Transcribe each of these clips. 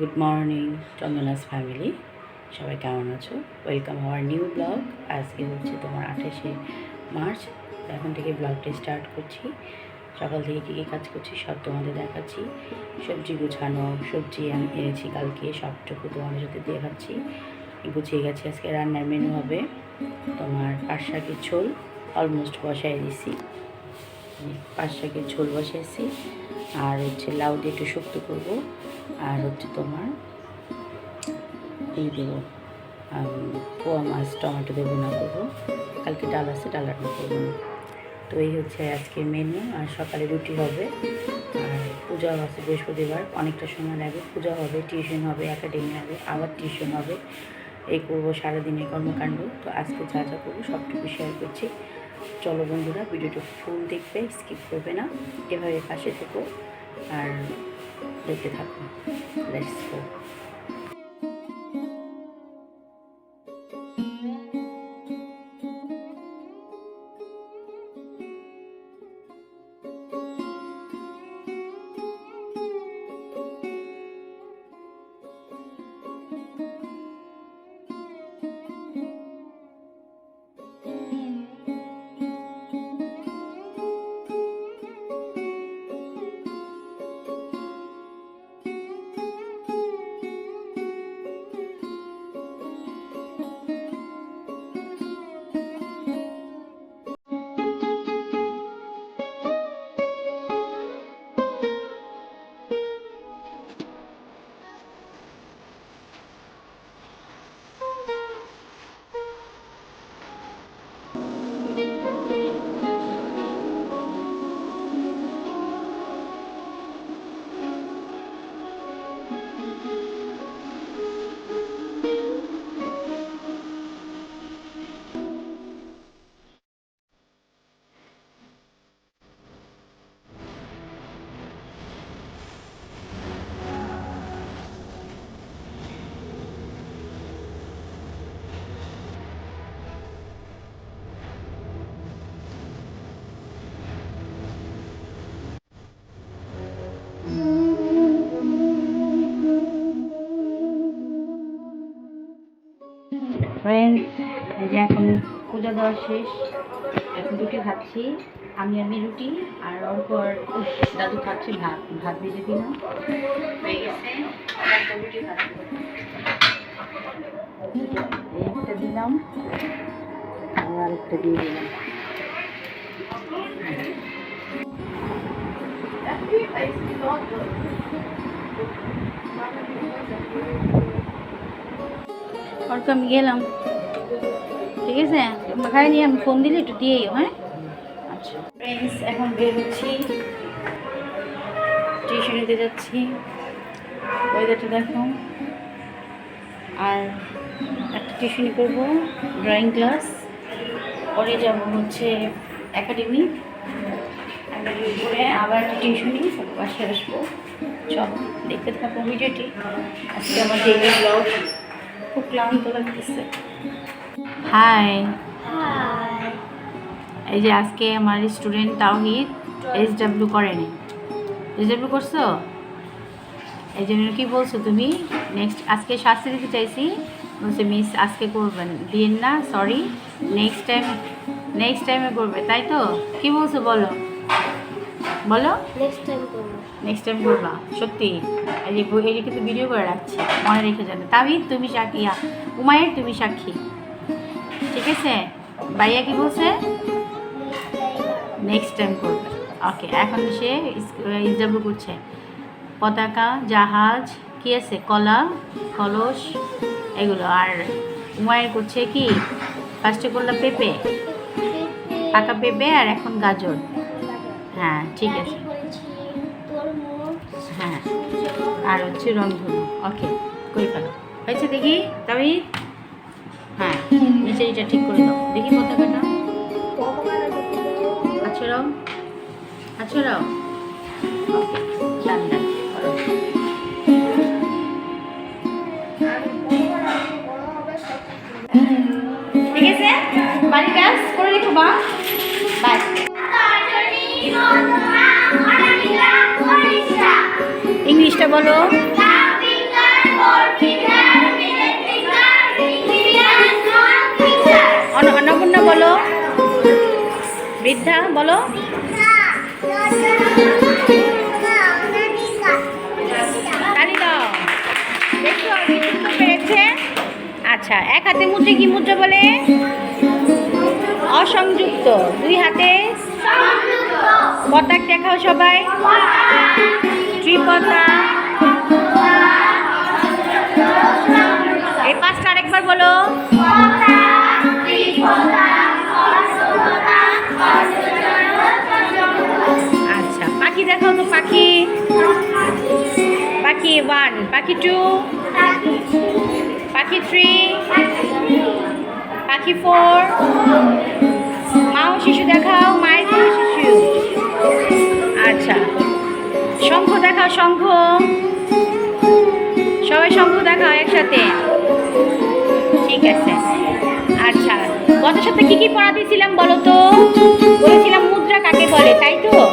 Good morning চন্দনাস family সবাই কেমন আছো? ওয়েলকাম আওয়ার নিউ ব্লগ আজকে হচ্ছে তোমার আঠাশে মার্চ। এখন থেকে ব্লগটা স্টার্ট করছি। সকাল থেকে কী কী কাজ করছি সব তোমাদের দেখাচ্ছি। সবজি গুছানো, সবজি আমি এনেছি কালকে, সবটুকু তোমাদের সাথে দেখাচ্ছি। গুছিয়ে গেছি আজকে রান্নার মেনু হবে। তোমার শাকের ঝোল অলমোস্ট বসাই দিছি। পাঁচ শাকের ঝোল বসিয়েছি আর হচ্ছে লাউ দিয়ে একটু শুক্তো করব। আর হচ্ছে তোমার এই দেবো পোয়া মাছ, টমেটো দেবো না করব। কালকে ডাল আছে, ডাল রান্না করব না। তো এই হচ্ছে আজকে মেনু আর সকালে রুটি হবে। আর পূজা আছে বৃহস্পতিবার, অনেকটা সময় লাগে পূজা হবে টিউশন হবে একাডেমি হবে, আবার টিউশন হবে। এই করব সারাদিনের কর্মকাণ্ড। তো আজকে যা যা করব সবটুকু শেয়ার করছি। চলো বন্ধুরা, ভিডিওটা ফুল দেখবে স্কিপ করবে না। এভাবে পাশে থেকো আর দেখতে থাকো। লেটস গো ফ্রেন্ডস যে এখন পূজা দেওয়া শেষ, এখন রুটি খাচ্ছি, আমি আমি রুটি, আর অল্প আর দাদু খাচ্ছে ভাত ভাত ভেজে দিলাম। একটা দিলাম আর একটা দিয়ে দিলাম। অর্ক আমি গেলাম ঠিক আছে খাই নিয়ে আমি ফোন দিলে একটু দিয়েই হ্যাঁ আচ্ছা ফ্রেন্ডস এখন বের হচ্ছি টিউশনিতে যাচ্ছি ওয়েদারটা দেখো আর একটা টিউশনি করব ড্রয়িং ক্লাস পরে যাব হচ্ছে একাডেমি একাডেমি করে আবার টিউশনি পাশে আসব চল দেখতে থাকো ভিডিওটি আজকে আমার ডেইলি ব্লগ খুব ক্লান্ত লাগতেছে। হাই এই যে আজকে আমার স্টুডেন্ট তাওহিদ এস ডাব্লিউ করেনি এস ডাব্লিউ করছ? এই জন্য কি বলছো তুমি? নেক্সট আজকে শাস্তি দিতে চাইছি। বলছে মিস আজকে করবেন। দিন না সরি নেক্সট টাইম নেক্সট টাইমে করবে। তাই তো? কি বলছো বলো? বলো? নেক্সট টাইম করব। নেক্সট টাইম করবা? সত্যি। এই যে বই- এই যে কিন্তু ভিডিও করে রাখছি। মনে রেখে যাবে তাবিদ তুমি সাক্ষী। আ, উমায়ের তুমি সাক্ষী। ঠিক আছে? ভাইয়া কি বলছে? নেক্সট টাইম করবে। ওকে এখন সে ইসডাব্লিউ করছে। পতাকা জাহাজ কি আছে? কলা কলস এগুলো। আর উমায়ের করছে কি? ফার্স্টে করলাম পেঁপে। পাকা পেঁপে আর এখন গাজর। হ্যাঁ ঠিক আছে। হ্যাঁ। আর হচ্ছে রংধনু। ওকে করে ফেলো হয়েছে দেখি? তবে হ্যাঁ নিচে এটা ঠিক করে দাও। দেখি পতাকাটা। আচ্ছা রাও আচ্ছা রাও ডান ইংলিশটা বলো। অন্নপূর্ণা বলো। বৃদ্ধা বলো। আচ্ছা এক হাতে মুদ্রে কি মুদ্রা বলে? অসংযুক্ত। দুই হাতে? পতাক দেখাও সবাই। ত্রিপতা এই পাঁচটা আরেকবার বলো। আচ্ছা পাখি দেখাও তো পাখি। পাখি ওয়ান পাখি টু পাখি থ্রি পাখি ফোর মাও শিশু দেখাও শঙ্খ দেখাও শঙ্খ। সবাই শঙ্খ দেখাও একসাথে। ঠিক আছে। আচ্ছা গত সপ্তাহে কি কি পড়া দিয়েছিলাম বলো তো? বলেছিলাম মুদ্রা কাকে বলে, তাই তো?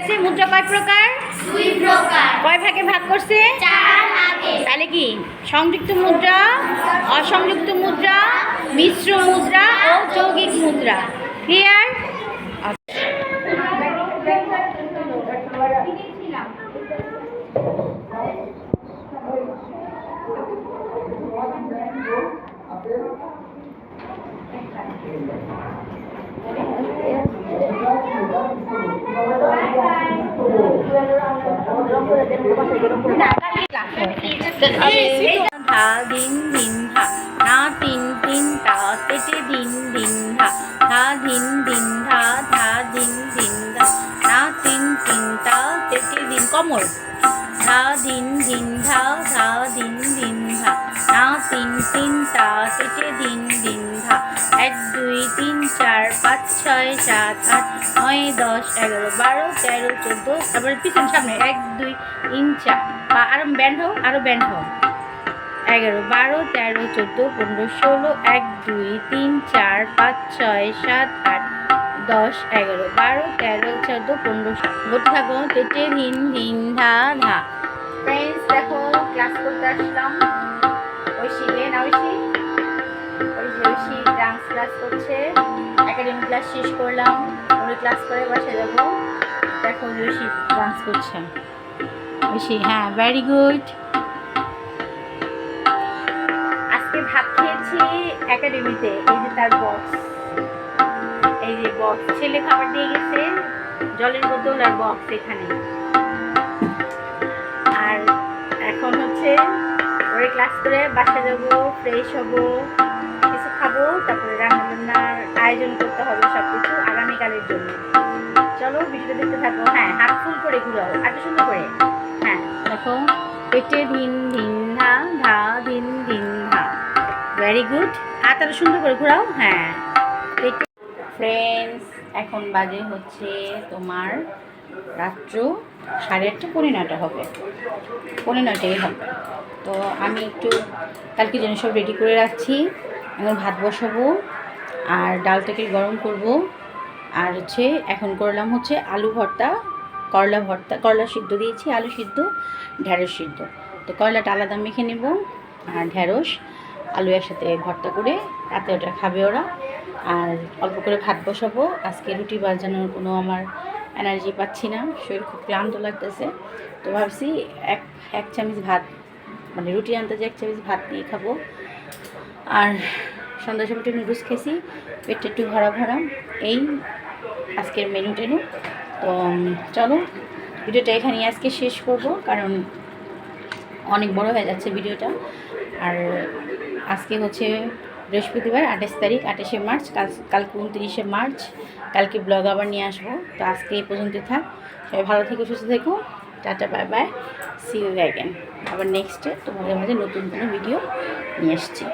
আছে মুদ্রা কয় প্রকার? দুই প্রকার। কয় ভাগে ভাগ করছে? চার ভাগে। তাহলে কি? সংযুক্ত মুদ্রা অসংযুক্ত মুদ্রা মিশ্র মুদ্রা ও যৌগিক মুদ্রা। ক্লিয়ার ধা দিন দিন ধা না তিন তিন তা দিন দিন ধা ধা দিন দিন ধা ধা দিন দিন ধা না তিন তিন তা দিন কমর ধা দিন দিন ধা ধা দিন দিন ধা না তিন তিন তা তেটে দিন দিন এক, দুই, তিন, চার, পাঁচ, ছয়, সাত, আট, নয়, দশ, এগারো, বারো, তেরো, চোদ্দ, তারপরে পিছন সামনে এক, দুই, তিন, চার আরও ব্যান্ড হোক, আরও ব্যান্ড হোক। এগারো, বারো, তেরো, চোদ্দ, পনেরো, ষোলো, এক, দুই, তিন, চার, পাঁচ, ছয়, সাত, আট, দশ, এগারো, বারো, তেরো, চোদ্দ, পনেরো বলতে থাকো তেটে দিন দিন, ধা ধা। ফ্রেন্ডস দেখো ক্লাস করতে আসলাম। ঐশী রে না ঐশী? ক্লাস করছে। একাডেমি ক্লাস শেষ করলাম। ওই ক্লাস করে বাসে যাব। দেখো ঐশী ডান্স করছে। ঐশী হ্যাঁ ভেরি গুড আজকে ভাত খেয়েছি একাডেমিতে এই যে তার বক্স এই যে বক্স ছেলে খাবার দিয়ে গেছে। জলের বোতল আর বক্স এখানে। আর এখন হচ্ছে ওরে ক্লাস করে বাসা যাব ফ্রেশ হব। তারপরে রান্না বান্নার আয়োজন করতে হবে সব কিছু আগামীকালের জন্য। চলো ভিডিও দেখতে থাকো। হ্যাঁ হাত ফুল করে ঘুরাও, এত সুন্দর করে। হ্যাঁ দেখো, পেটে দিন দিন ধা ধা দিন দিন ধা ভেরি গুড হাত আরও সুন্দর করে ঘোরাও। হ্যাঁ। ফ্রেন্ডস এখন বাজে হচ্ছে তোমার রাত্র সাড়ে আটটা, পৌনে নটা হবে। পৌনে নটাই হবে। তো আমি একটু কালকে জন্য সব রেডি করে রাখছি। এখন ভাত বসাবো, আর ডালটাকে গরম করব। আর হচ্ছে এখন করলাম হচ্ছে আলু ভর্তা, করলা ভর্তা, করলা সিদ্ধ দিয়েছি, আলু সিদ্ধ ঢ্যাঁড়স সিদ্ধ। তো করলাটা আলাদা মেখে নেব, আর ঢ্যাঁড়স আলু একসাথে ভর্তা করে রাতে ওটা খাবে ওরা। আর অল্প করে ভাত বসাবো। আজকে রুটি বাজানোর কোনো আমার এনার্জি পাচ্ছি না, শরীর খুব ক্লান্ত লাগতেছে। তো ভাবছি এক এক চামচ ভাত মানে রুটি আনতে যে এক চামচ ভাত দিয়ে খাব। আর সন্ধ্যা সময় একটু নুডলস খেয়েছি, পেটটা একটু ভরা ভরা। এই আজকের মেনু টেনু তো চলো, ভিডিওটা এখানে আজকে শেষ করব, কারণ অনেক বড় হয়ে যাচ্ছে ভিডিওটা। আর আজকে হচ্ছে বৃহস্পতিবার, আঠাশ তারিখ, আঠাশে মার্চ, কাল, কালকে উনত্রিশে মার্চ, কালকে ব্লগ আবার নিয়ে আসব। তো আজকে এই পর্যন্ত থাক, সবাই ভালো থেকো, সুস্থ থেকো। Tata, bye bye. See you আবার নেক্সটে তোমাদের মাঝে নতুন কোনো ভিডিও নিয়ে এসেছি